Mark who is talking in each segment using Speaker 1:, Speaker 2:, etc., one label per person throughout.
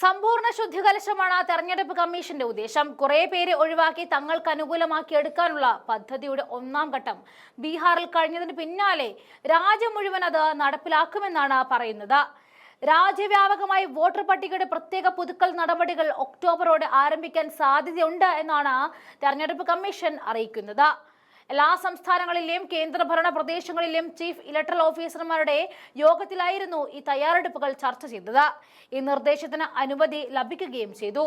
Speaker 1: സമ്പൂർണ ശുദ്ധികലശമാണ് തെരഞ്ഞെടുപ്പ് കമ്മീഷന്റെ ഉദ്ദേശം. കുറെ പേരെ ഒഴിവാക്കി തങ്ങൾക്ക് അനുകൂലമാക്കി എടുക്കാനുള്ള പദ്ധതിയുടെ ഒന്നാം ഘട്ടം. ബീഹാറിൽ കഴിഞ്ഞതിന് പിന്നാലെ രാജ്യം മുഴുവൻ അത് നടപ്പിലാക്കുമെന്നാണ് പറയുന്നത്. രാജ്യവ്യാപകമായി വോട്ടർ പട്ടികയുടെ പ്രത്യേക പുതുക്കൽ നടപടികൾ ഒക്ടോബറോടെ ആരംഭിക്കാൻ സാധ്യതയുണ്ട് എന്നാണ് തെരഞ്ഞെടുപ്പ് കമ്മീഷൻ അറിയിക്കുന്നത്. എല്ലാ സംസ്ഥാനങ്ങളിലെയും കേന്ദ്രഭരണ പ്രദേശങ്ങളിലെയും ചീഫ് ഇലക്ട്രൽ ഓഫീസർമാരുടെ യോഗത്തിലായിരുന്നു ഈ തയ്യാറെടുപ്പുകൾ ചർച്ച ചെയ്തത്. ഈ നിർദ്ദേശത്തിന് അനുമതി ലഭിക്കുകയും ചെയ്തു.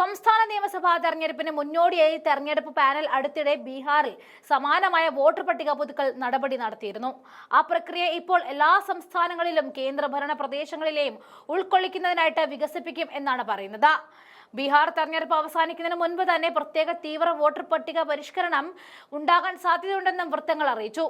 Speaker 1: സംസ്ഥാന നിയമസഭാ തെരഞ്ഞെടുപ്പിന് മുന്നോടിയായി തെരഞ്ഞെടുപ്പ് പാനൽ അടുത്തിടെ ബീഹാറിൽ സമാനമായ വോട്ടർ പട്ടിക പുതുക്കൽ നടപടി നടത്തിയിരുന്നു. ആ പ്രക്രിയ ഇപ്പോൾ എല്ലാ സംസ്ഥാനങ്ങളിലും കേന്ദ്രഭരണ പ്രദേശങ്ങളിലെയും ഉൾക്കൊള്ളിക്കുന്നതിനായിട്ട് വികസിപ്പിക്കും എന്നാണ് പറയുന്നത്. ബീഹാർ തെരഞ്ഞെടുപ്പ് അവസാനിക്കുന്നതിന് മുൻപ് തന്നെ പ്രത്യേക തീവ്ര വോട്ടർ പട്ടിക പരിഷ്കരണം ഉണ്ടാകാൻ സാധ്യതയുണ്ടെന്നും വൃത്തങ്ങൾ അറിയിച്ചു.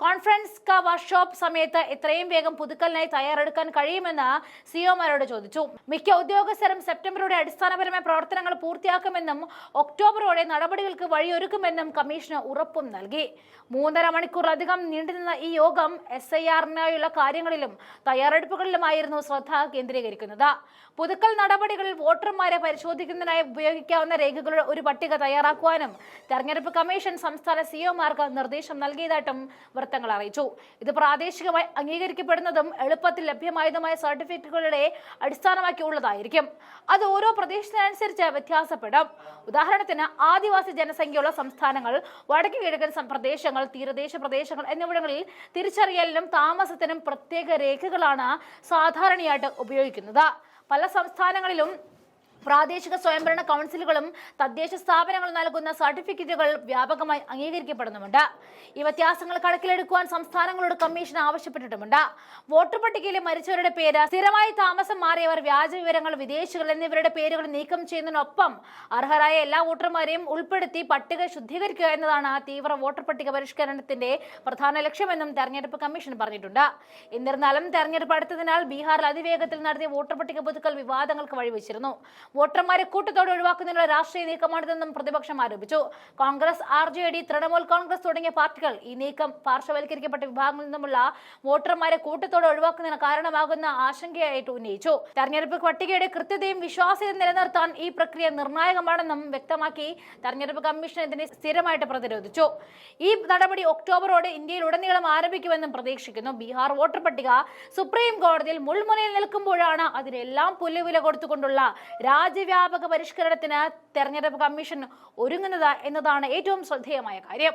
Speaker 1: കോൺഫറൻസ് ക വർക്ക്ഷോപ്പ് സമയത്ത് എത്രയും വേഗം പുതുക്കലിനായി തയ്യാറെടുക്കാൻ കഴിയുമെന്ന് സിഒമാരോട് ചോദിച്ചു. മിക്ക ഉദ്യോഗസ്ഥരും സെപ്റ്റംബറോടെ അടിസ്ഥാനപരമായ പ്രവർത്തനങ്ങൾ പൂർത്തിയാക്കുമെന്നും ഒക്ടോബറോടെ നടപടികൾക്ക് വഴിയൊരുക്കുമെന്നും കമ്മീഷന് ഉറപ്പും നൽകി. മൂന്നര മണിക്കൂറിലധികം നീണ്ടുനിന്ന ഈ യോഗം എസ് ഐ ആറിനായുള്ള കാര്യങ്ങളിലും തയ്യാറെടുപ്പുകളിലുമായിരുന്നു ശ്രദ്ധ കേന്ദ്രീകരിക്കുന്നത്. പുതുക്കൽ നടപടികളിൽ വോട്ടർമാരെ പരിശോധിക്കുന്നതിനായി ഉപയോഗിക്കാവുന്ന രേഖകളുടെ ഒരു പട്ടിക തയ്യാറാക്കുവാനും തെരഞ്ഞെടുപ്പ് കമ്മീഷൻ സംസ്ഥാന സിഒമാർക്ക് നിർദ്ദേശം നൽകിയതായിട്ടും വൃത്തങ്ങൾ അറിയിച്ചു. ഇത് പ്രാദേശികമായി അംഗീകരിക്കപ്പെടുന്നതും എളുപ്പത്തിൽ ലഭ്യമായതുമായ സർട്ടിഫിക്കറ്റുകളുടെ അടിസ്ഥാനമാക്കിയുള്ളതായിരിക്കും. അത് ഓരോ പ്രദേശത്തിനനുസരിച്ച് വ്യത്യാസപ്പെടും. ഉദാഹരണത്തിന് ആദിവാസി ജനസംഖ്യയുള്ള സംസ്ഥാനങ്ങൾ വടക്കു കിഴക്കൻ പ്രദേശങ്ങൾ തീരദേശ പ്രദേശങ്ങൾ എന്നിവിടങ്ങളിൽ തിരിച്ചറിയലിനും താമസത്തിനും പ്രത്യേക രേഖകളാണ് സാധാരണയായിട്ട് ഉപയോഗിക്കുന്നത്. പല സംസ്ഥാനങ്ങളിലും പ്രാദേശിക സ്വയംഭരണ കൗൺസിലുകളും തദ്ദേശ സ്ഥാപനങ്ങൾ നൽകുന്ന സർട്ടിഫിക്കറ്റുകൾ വ്യാപകമായി അംഗീകരിക്കപ്പെടുന്നുമുണ്ട്. ഈ വ്യത്യാസങ്ങൾ കണക്കിലെടുക്കുവാൻ സംസ്ഥാനങ്ങളോട് കമ്മീഷൻ ആവശ്യപ്പെട്ടിട്ടുമുണ്ട്. വോട്ടർ പട്ടികയിലെ മരിച്ചവരുടെ പേര് സ്ഥിരമായി താമസം മാറിയവർ വ്യാജ വിവരങ്ങൾ വിദേശികൾ എന്നിവരുടെ പേരുകൾ നീക്കം ചെയ്യുന്നതിനൊപ്പം അർഹരായ എല്ലാ വോട്ടർമാരെയും ഉൾപ്പെടുത്തി പട്ടിക ശുദ്ധീകരിക്കുക എന്നതാണ് തീവ്ര വോട്ടർ പട്ടിക പരിഷ്കരണത്തിന്റെ പ്രധാന ലക്ഷ്യമെന്നും തെരഞ്ഞെടുപ്പ് കമ്മീഷൻ പറഞ്ഞിട്ടുണ്ട്. എന്നിരുന്നാലും തെരഞ്ഞെടുപ്പ് അടുത്തതിനാൽ ബീഹാറിൽ അതിവേഗത്തിൽ നടത്തിയ വോട്ടർ പട്ടിക പുതുക്കൽ വിവാദങ്ങൾക്ക് വഴിവെച്ചിരുന്നു. വോട്ടർമാരെ കൂട്ടത്തോടെ ഒഴിവാക്കുന്നതിനുള്ള രാഷ്ട്രീയ നീക്കമാണിതെന്നും പ്രതിപക്ഷം ആരോപിച്ചു. Congress R J D Trinamool Congress തുടങ്ങിയ പാർട്ടികൾ ഈ നീക്കം പാർശ്വവൽക്കരിക്കപ്പെട്ട വിഭാഗങ്ങളിൽ നിന്നുമുള്ള വോട്ടർമാരെ കൂട്ടത്തോടെ ഒഴിവാക്കുന്നതിന് കാരണമാകുന്ന ആശങ്കയായിട്ട് ഉന്നയിച്ചു. തെരഞ്ഞെടുപ്പ് പട്ടികയുടെ കൃത്യതയും വിശ്വാസ്യതയും നിലനിർത്താൻ ഈ പ്രക്രിയ നിർണായകമാണെന്നും വ്യക്തമാക്കി തെരഞ്ഞെടുപ്പ് കമ്മീഷൻ ഇതിനെ സ്ഥിരമായിട്ട് പ്രതിരോധിച്ചു. ഈ നടപടി ഒക്ടോബറോടെ ഇന്ത്യയിൽ ഉടനീളം ആരംഭിക്കുമെന്നും പ്രതീക്ഷിക്കുന്നു. ബീഹാർ വോട്ടർ പട്ടിക സുപ്രീം കോടതിയിൽ മുൾമുനയിൽ നിൽക്കുമ്പോഴാണ് അതിനെല്ലാം പുല്ലുവില കൊടുത്തുകൊണ്ടുള്ള രാജ്യവ്യാപക പരിഷ്കരണത്തിന് തെരഞ്ഞെടുപ്പ് കമ്മീഷൻ ഒരുങ്ങുന്നത് എന്നതാണ് ഏറ്റവും ശ്രദ്ധേയമായ കാര്യം.